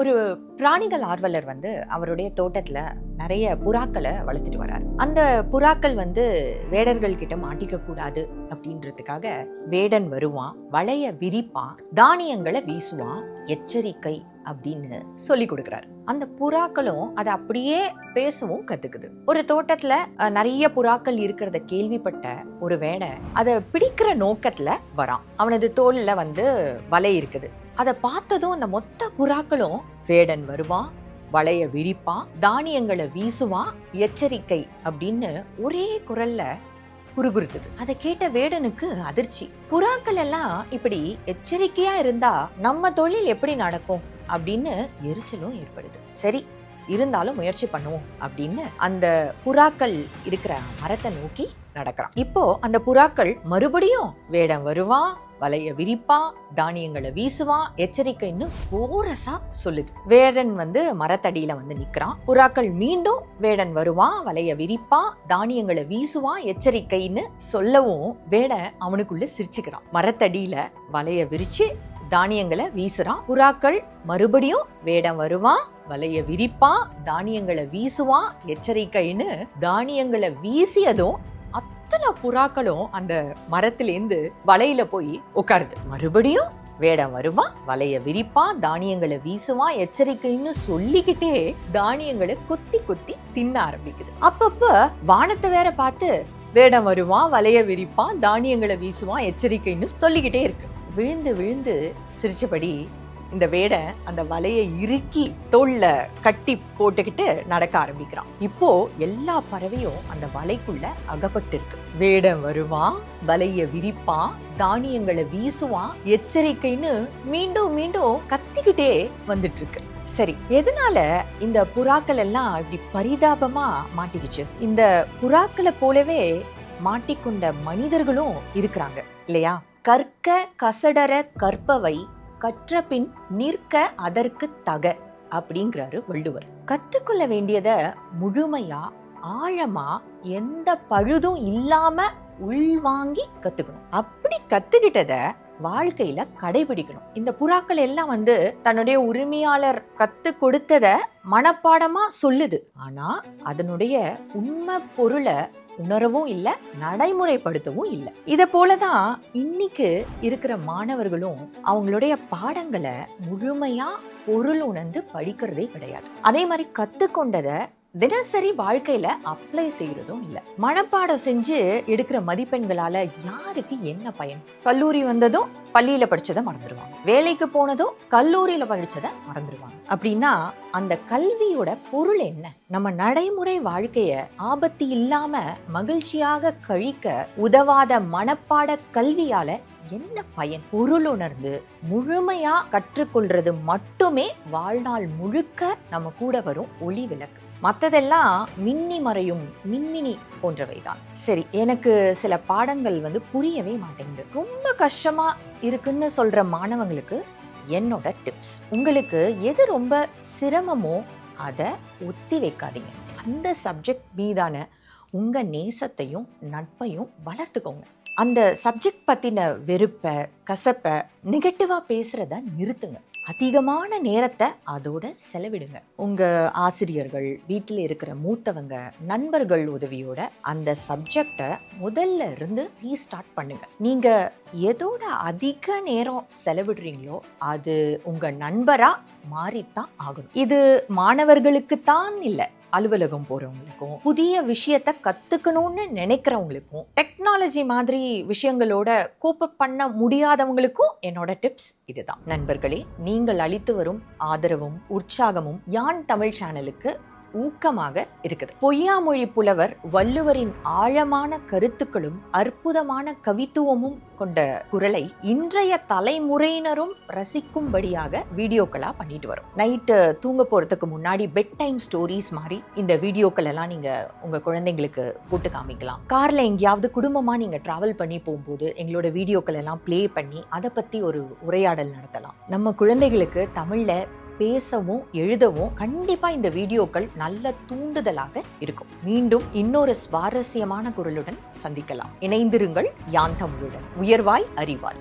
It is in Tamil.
ஒரு பிராணிகள் ஆர்வலர் வந்து அவருடைய தோட்டத்துல நிறைய புறாக்களை வளர்த்துட்டு வரார். அந்த புறாக்கள் வந்து வேடர்கள் கிட்ட மாட்டிக்க கூடாது அப்படின்றதுக்காக வேடன் வருவான் வளைய விரிப்பான் தானியங்களை வீசுவான் எச்சரிக்கை அப்படின்னு சொல்லி கொடுக்குறாரு. அந்த புறாக்களும் அதை அப்படியே பேசவும் கத்துக்குது. ஒரு தோட்டத்துல நிறைய புறாக்கள் இருக்கிறத கேள்விப்பட்ட ஒரு வேடை அதை பிடிக்கிற நோக்கத்துல வரான். அவனது தோல்ல வந்து வலை இருக்குது. அதை பார்த்ததும் அந்த மொத்த புறாக்களும் வேடன் வருவான் வளைய விரிப்பான் தானியங்களை வீசுவான் எச்சரிக்கை அப்படின்னு ஒரே குரல்ல குறுகுறுத்துது. அதை கேட்ட வேடனுக்கு அதிர்ச்சி. புறாக்கள் எல்லாம் இப்படி எச்சரிக்கையா இருந்தா நம்ம தொழில் எப்படி நடக்கும் அப்படின்னு எரிச்சலும் ஏற்படுது. சரி இருந்தாலும் முயற்சி பண்ணுவோம் அப்படின்னு அந்த புறாக்கள் இருக்கிற மரத்தை நோக்கி நடக்கிறான். இப்போ அந்த புறாக்கள் மறுபடியும் வேடம் வருவான் வலைய விரிப்பா தானியங்களை வீசுவா எச்சரிக்கைன்னு கோரஸா சொல்லுது. வேடன் வந்து மரத்தடியில வந்து நிக்கிறான். புறாக்கள் மீண்டும் வேடன் வருவான் வலைய விரிப்பா தானியங்களை வீசுவான் எச்சரிக்கைன்னு சொல்லவும் வேடன் அவனுக்குள்ள சிரிச்சுக்கிறான். மரத்தடியில வலைய விரிச்சு தானியங்களை வீசுறான். புறாக்கள் மறுபடியும் வேடம் வருவான் வலைய விரிப்பான் தானியங்களை வீசுவான் எச்சரிக்கைன்னு தானியங்களை வீசியதும் அத்தனை புறாக்களும் அந்த மரத்திலேருந்து வலையில போய் உட்காருது மறுபடியும் வேடம் வருவான் வலைய விரிப்பான் தானியங்களை வீசுவான் எச்சரிக்கைன்னு சொல்லிக்கிட்டே தானியங்களை கொத்தி கொத்தி தின்ன ஆரம்பிக்குது. அப்பப்ப வானத்தை வேற பார்த்து வேடம் வருவான் வலைய விரிப்பான் தானியங்களை வீசுவான் எச்சரிக்கைன்னு சொல்லிக்கிட்டே இருக்கு. விழுந்து விழுந்து சிரிச்சபடி இந்த வேடை அந்த வலையை இறுக்கி தோல்ல கட்டி போட்டுக்கிட்டு நடக்க ஆரம்பிக்கிறான். இப்போ எல்லா பறவையும் அந்த வலைக்குள்ள அகப்பட்டு இருக்கு வருவான் வலைய விரிப்பான்? தானியங்களை வீசுவான்? எச்சரிக்கைன்னு மீண்டும் மீண்டும் கத்திக்கிட்டே வந்துட்டு இருக்கு சரி எதனால இந்த புறாக்கள் எல்லாம் இப்படி பரிதாபமா மாட்டிக்கிச்சு? இந்த புறாக்களை போலவே மாட்டிக்கொண்ட மனிதர்களும் இருக்கிறாங்க இல்லையா? கற்க கசடர கற்பவை கற்றபின் நிற்க அதற்கு தக அப்படிங்கிறாரு வள்ளுவர். கத்துக்கொள்ள வேண்டியத முழுமையா ஆழமா எந்த பழுதும் இல்லாம உள்வாங்கி கத்துக்கணும். அப்படி கத்துக்கிட்டத வாழ்க்கையில கடைபிடிக்கணும். இந்த புறாக்கள் எல்லாம் வந்து தன்னுடைய உரிமையாளர் கத்து கொடுத்தத மனப்பாடமா சொல்லுது. ஆனா அதனுடைய உண்மை பொருளை உணரவும் இல்லை நடைமுறைப்படுத்தவும் இல்லை. இதை போலதான் இன்னைக்கு இருக்கிற மாணவர்களும் அவங்களுடைய பாடங்களை முழுமையா பொருள் உணர்ந்து படிக்கிறதே கிடையாது. அதே மாதிரி கத்துக்கொண்டதை தினசரி வாழ்க்கையில அப்ளை செய்யறதும் இல்ல. மனப்பாடம் செஞ்சு எடுக்கிற மதிப்பெண்களால யாருக்கு என்ன பயன்? கல்லூரி வந்ததும் பள்ளியில படிச்சதை மறந்துடுவாங்க வேலைக்கு போனதும் கல்லூரியில படிச்சதை மறந்துடுவாங்க அப்படின்னா அந்த கல்வியோட பொருள் என்ன? நம்ம நடைமுறை வாழ்க்கைய ஆபத்து இல்லாம மகிழ்ச்சியாக கழிக்க உதவாத மனப்பாட கல்வியால என்ன பயன்? பொருள் உணர்ந்து முழுமையா கற்றுக்கொள்றது மட்டுமே வாழ்நாள் முழுக்க நம்ம கூட வரும் ஒளி விளக்கு. மற்றதெல்லாம் மின்னி மறையும் மின்மினி போன்றவைதான். சரி எனக்கு சில பாடங்கள் வந்து புரியவே மாட்டேங்குது. ரொம்ப கஷ்டமா இருக்குன்னு சொல்ற மாணவங்களுக்கு என்னோட டிப்ஸ் உங்களுக்கு எது ரொம்ப சிரமமோ அதை ஒத்தி வைக்காதீங்க. அந்த சப்ஜெக்ட் மீதான உங்க நேசத்தையும் நட்பையும் வளர்த்துக்கோங்க. அந்த சப்ஜெக்ட் பத்தின வெறுப்பை கசப்பை நெகட்டிவா பேசுறத நிறுத்துங்க. அதிகமான நேரத்தை அதோட செலவிடுங்க. உங்கள் ஆசிரியர்கள் வீட்டில் இருக்கிற மூத்தவங்க நண்பர்கள் உதவியோட அந்த சப்ஜெக்டை முதல்ல இருந்து ரீஸ்டார்ட் பண்ணுங்க. நீங்கள் எதோட அதிக நேரம் செலவிடுறீங்களோ அது உங்கள் நண்பராக மாறித்தான் ஆகணும். இது மாணவர்களுக்கு தான் இல்லை அலுவலகம் போறவங்களுக்கும் புதிய விஷயத்த கத்துக்கணும்னு நினைக்கிறவங்களுக்கும் டெக்னாலஜி மாதிரி விஷயங்களோட கோப்ப பண்ண முடியாதவங்களுக்கும் என்னோட டிப்ஸ் இதுதான். நண்பர்களே நீங்கள் அளித்து வரும் ஆதரவும் உற்சாகமும் யான் தமிழ் சேனலுக்கு ஊக்கமாக இருக்குது. பொய்யாமொழி புலவர் வள்ளுவரின் ஆழமான கருத்துக்களும் அற்புதமான கவித்துவமும் கொண்ட குரலை இன்றைய தலைமுறையினரும் ரசிக்கும்படியாக வீடியோக்களா பண்ணிட்டு வரும். நைட்டு தூங்க போறதுக்கு முன்னாடி பெட் டைம் ஸ்டோரிஸ் மாதிரி இந்த வீடியோக்கள் எல்லாம் நீங்க உங்க குழந்தைங்களுக்கு போட்டு காமிக்கலாம். கார்ல எங்கேயாவது குடும்பமா நீங்க டிராவல் பண்ணி போகும்போது எங்களோட வீடியோக்கள் எல்லாம் ப்ளே பண்ணி அதை பத்தி ஒரு உரையாடல் நடத்தலாம். நம்ம குழந்தைகளுக்கு தமிழ்ல பேசவும் எழுதவும் கண்டிப்பாக இந்த வீடியோக்கள் நல்ல தூண்டுதலாக இருக்கும். மீண்டும் இன்னொரு சுவாரஸ்யமான குரலுடன் சந்திக்கலாம். இணைந்திருங்கள் யான் தமிழுடன் உயர்வாய் அறிவாய்.